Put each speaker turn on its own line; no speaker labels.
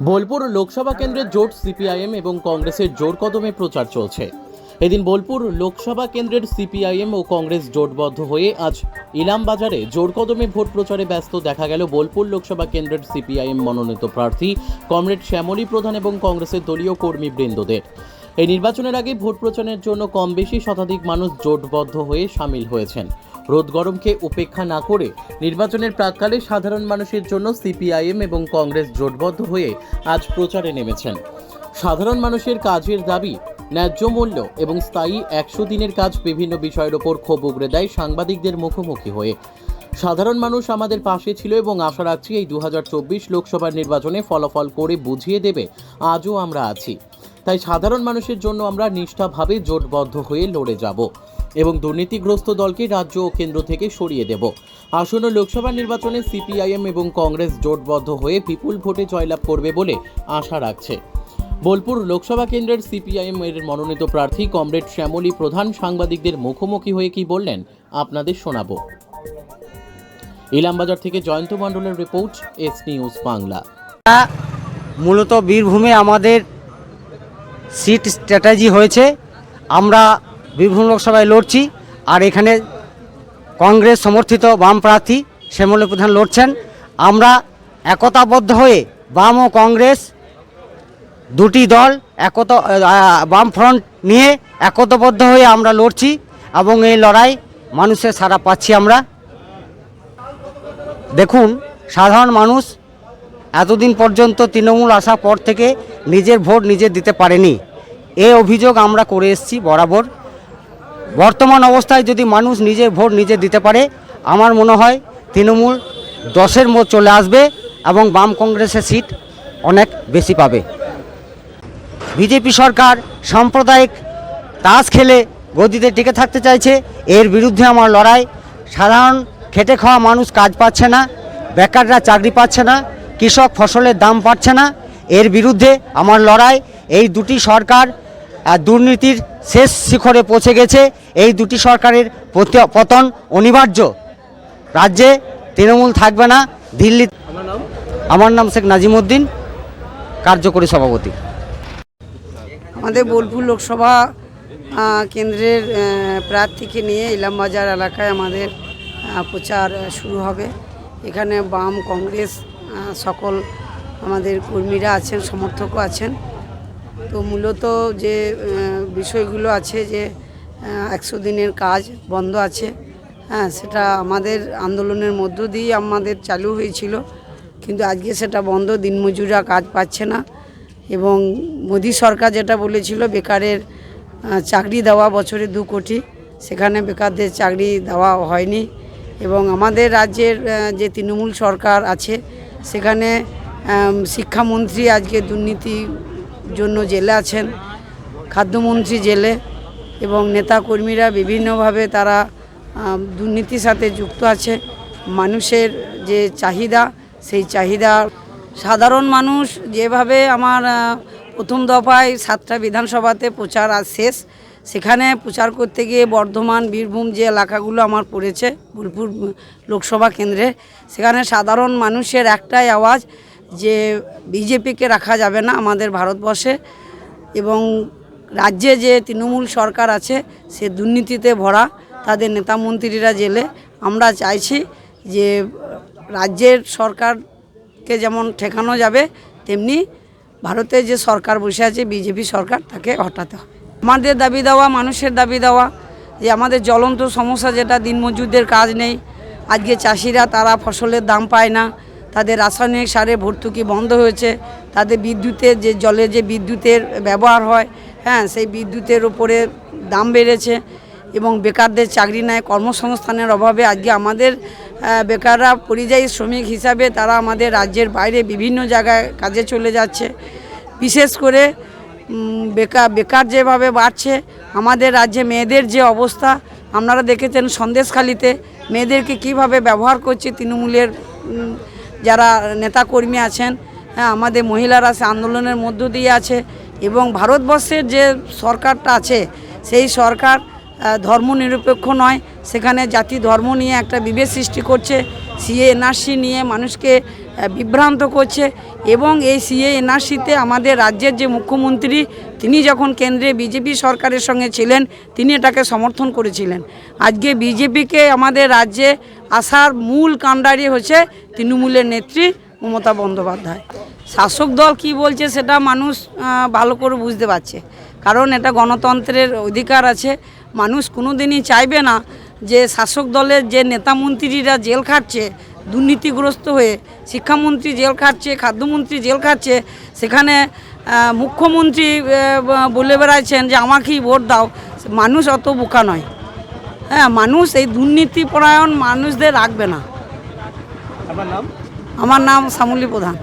বোলপুর লোকসভা কেন্দ্রের জোট সিপিআইএম এবং কংগ্রেসের জোর কদমে প্রচার চলছে। এদিন বোলপুর লোকসভা কেন্দ্রের সিপিআইএম ও কংগ্রেস জোটবদ্ধ হয়ে আজ ইলাম বাজারে জোর কদমে ভোট প্রচারে ব্যস্ত দেখা গেল বোলপুর লোকসভা কেন্দ্রের সিপিআইএম মনোনীত প্রার্থী কমরেড শ্যামলী প্রধান এবং কংগ্রেসের দলীয় কর্মীবৃন্দদের এই নির্বাচনের আগে ভোট প্রচারের জন্য কম বেশি শতাধিক মানুষ জোটবদ্ধ হয়ে সামিল হয়েছেন। রোদ গরমকে উপেক্ষা না করে নির্বাচনের প্রাককালে সাধারণ মানুষের জন্য সিপিআইএম এবং কংগ্রেস জোটবদ্ধ হয়ে আজ প্রচারে নেমেছেন। সাধারণ মানুষের কাজের দাবি, ন্যায্য মূল্য এবং স্থায়ী একশো দিনের কাজ বিভিন্ন বিষয়ের ওপর ক্ষোভ উগড়ে দেয় সাংবাদিকদের মুখোমুখি হয়ে। সাধারণ মানুষ আমাদের পাশে ছিল এবং আশা রাখছি এই দু লোকসভার নির্বাচনে ফলাফল করে বুঝিয়ে দেবে আজও আমরা আছি। তাই সাধারণ মানুষের জন্য আমরা নিষ্ঠাভাবে জোটবদ্ধ হয়ে লড়ে যাব। এবং দুর্নীতিগ্রস্ত দলকে রাজ্য ও কেন্দ্র থেকে সরিয়ে দেব। আসন্ন লোকসভা নির্বাচনে সিপিআইএম এবং কংগ্রেস জোটবদ্ধ হয়ে বিপুল ভোটে জয়লাভ করবে বলে আশা রাখছে। বোলপুর লোকসভা কেন্দ্রের সিপিআইএম এর মনোনীত প্রার্থী কমরেড শ্যামলী প্রধান সাংবাদিকদের মুখোমুখি হয়ে কি বললেন, আপনাদের শোনাবো। ইলামবাজার থেকে জয়ন্ত মণ্ডলের রিপোর্ট, এস নিউজ বাংলা।
মূলত বীরভূমে আমাদের সিট স্ট্র্যাটেজি হয়েছে। আমরা বীরভূম লোকসভায় লড়ছি, আর এখানে কংগ্রেস সমর্থিত বাম প্রার্থী শ্যামলী প্রধান লড়ছেন। আমরা একতাবদ্ধ হয়ে বাম ও কংগ্রেস দুটি দল একত বাম ফ্রন্ট নিয়ে একতাবদ্ধ হয়ে আমরা লড়ছি এবং এই লড়াই মানুষের সারা পাচ্ছি আমরা। দেখুন, সাধারণ মানুষ এতদিন পর্যন্ত তৃণমূল আসার পর থেকে নিজের ভোট নিজে দিতে পারেনি। এ অভিযোগ আমরা করে এসেছি বরাবর। বর্তমান অবস্থায় যদি মানুষ নিজে ভোট নিজে দিতে পারে, আমার মনে হয় তৃণমূল দশের মত চলে আসবে এবং বাম কংগ্রেসের সিট অনেক বেশি পাবে। বিজেপি সরকার সাম্প্রদায়িক তাস খেলে গদিতে টিকে থাকতে চাইছে, এর বিরুদ্ধে আমার লড়াই। সাধারণ খেটে খাওয়া মানুষ কাজ পাচ্ছে না, বেকাররা চাকরি পাচ্ছে না, কৃষক ফসলের দাম পাচ্ছে না, এর বিরুদ্ধে আমার লড়াই। এই দুটি সরকার দুর্নীতির শেষ শিখরে পৌঁছে গেছে এই দুটি সরকারের পত- পতন অনিবার্য। রাজ্যে তৃণমূল থাকবে না দিল্লি আমার নাম? শেখ নাজিমুদ্দিন কার্যকরী সভাপতি।
আমাদের বোলপুর লোকসভা কেন্দ্রের প্রার্থীকে নিয়ে ইলামবাজার এলাকায় আমাদের প্রচার শুরু হবে। এখানে বাম কংগ্রেস সকল আমাদের কর্মীরা আছেন সমর্থকও আছেন। তো মূলত যে বিষয়গুলো আছে যে একশো দিনের কাজ বন্ধ আছে হ্যাঁ সেটা আমাদের আন্দোলনের মধ্য দিয়ে আমাদের চালু হয়েছিল। কিন্তু আজকে সেটা বন্ধ, দিনমজুররা কাজ পাচ্ছে না। এবং মোদী সরকার যেটা বলেছিল, বেকারের চাকরি দেওয়া বছরে দু কোটি। সেখানে বেকারদের চাকরি দেওয়া হয়নি। এবং আমাদের রাজ্যের যে তৃণমূল সরকার আছে, সেখানে শিক্ষামন্ত্রী আজকে দুর্নীতির জন্য জেলে আছেন। খাদ্যমন্ত্রী জেলে এবং নেতাকর্মীরা বিভিন্নভাবে তারা দুর্নীতির সাথে যুক্ত আছে। মানুষের যে চাহিদা, সেই চাহিদা সাধারণ মানুষ যেভাবে আমার প্রথম দফায় সাতটা বিধানসভাতে প্রচার আজ শেষ। সেখানে প্রচার করতে গিয়ে বর্ধমান, বীরভূম যে এলাকাগুলো আমার পড়েছে, বোলপুর লোকসভা কেন্দ্রে, সেখানে সাধারণ মানুষের একটাই আওয়াজ যে বিজেপিকে রাখা যাবে না আমাদের ভারতবর্ষে এবং রাজ্যে যে তৃণমূল সরকার আছে, সে দুর্নীতিতে ভরা, তাদের নেতা মন্ত্রীরা জেলে। আমরা চাইছি যে রাজ্যের সরকারকে যেমন ঠেকানো যাবে, তেমনি ভারতে যে সরকার বসে আছে, বিজেপি সরকার, তাকে হটাতে হবে। আমাদের দাবি দেওয়া, মানুষের দাবি দেওয়া, যে আমাদের জ্বলন্ত সমস্যা যেটা, দিনমজুরদের কাজ নেই। আজকে চাষিরা তারা ফসলের দাম পায় না। তাদের রাসায়নিক সারে ভর্তুকি বন্ধ হয়েছে, তাদের বিদ্যুতের যে জলে যে বিদ্যুতের ব্যবহার হয় হ্যাঁ সেই বিদ্যুতের উপরে দাম বেড়েছে এবং বেকারদের চাকরি নেয় কর্মসংস্থানের অভাবে আজকে আমাদের বেকাররা পরিযায়ী শ্রমিক হিসাবে তারা আমাদের রাজ্যের বাইরে বিভিন্ন জায়গায় কাজে চলে যাচ্ছে। বিশেষ করে বেকার বেকার যেভাবে বাড়ছে, আমাদের রাজ্যে মেয়েদের যে অবস্থা, আপনারা দেখেছেন সন্দেশখালিতে মেয়েদেরকে কীভাবে ব্যবহার করছে তৃণমূলের যারা নেতাকর্মী আছেন হ্যাঁ আমাদের মহিলারা সে আন্দোলনের মধ্য দিয়ে আছে এবং ভারতবর্ষের যে সরকারটা আছে, সেই সরকার ধর্মনিরপেক্ষ নয়। সেখানে জাতি ধর্ম নিয়ে একটা বিভেদ সৃষ্টি করছে সিএ এনআরসি নিয়ে মানুষকে বিভ্রান্ত করছে এবং এই সিএ এনআরসিতে আমাদের রাজ্যের যে মুখ্যমন্ত্রী, তিনি যখন কেন্দ্রে বিজেপি সরকারের সঙ্গে ছিলেন, তিনি এটাকে সমর্থন করেছিলেন। আজকে বিজেপিকে আমাদের রাজ্যে আসার মূল কাণ্ডারি হচ্ছে তৃণমূলের নেত্রী মমতা বন্দ্যোপাধ্যায়। শাসক দল কি বলছে সেটা মানুষ ভালো করে বুঝতে পারছে। কারণ এটা গণতন্ত্রের অধিকার আছে। মানুষ কোনো দিনই চাইবে না যে শাসক দলের যে নেতা মন্ত্রীরা জেল খাটছে, দুর্নীতিগ্রস্ত হয়ে, শিক্ষামন্ত্রী জেল খাটছে, খাদ্যমন্ত্রী জেল খাটছে, সেখানে মুখ্যমন্ত্রী বলে বেড়াচ্ছেন যে আমাকেই ভোট দাও, মানুষ অত বোকা নয়। হ্যাঁ মানুষ এই দুর্নীতিপরায়ণ মানুষদের রাখবে না।
আপনার নাম?
আমার নাম শ্যামলী প্রধান।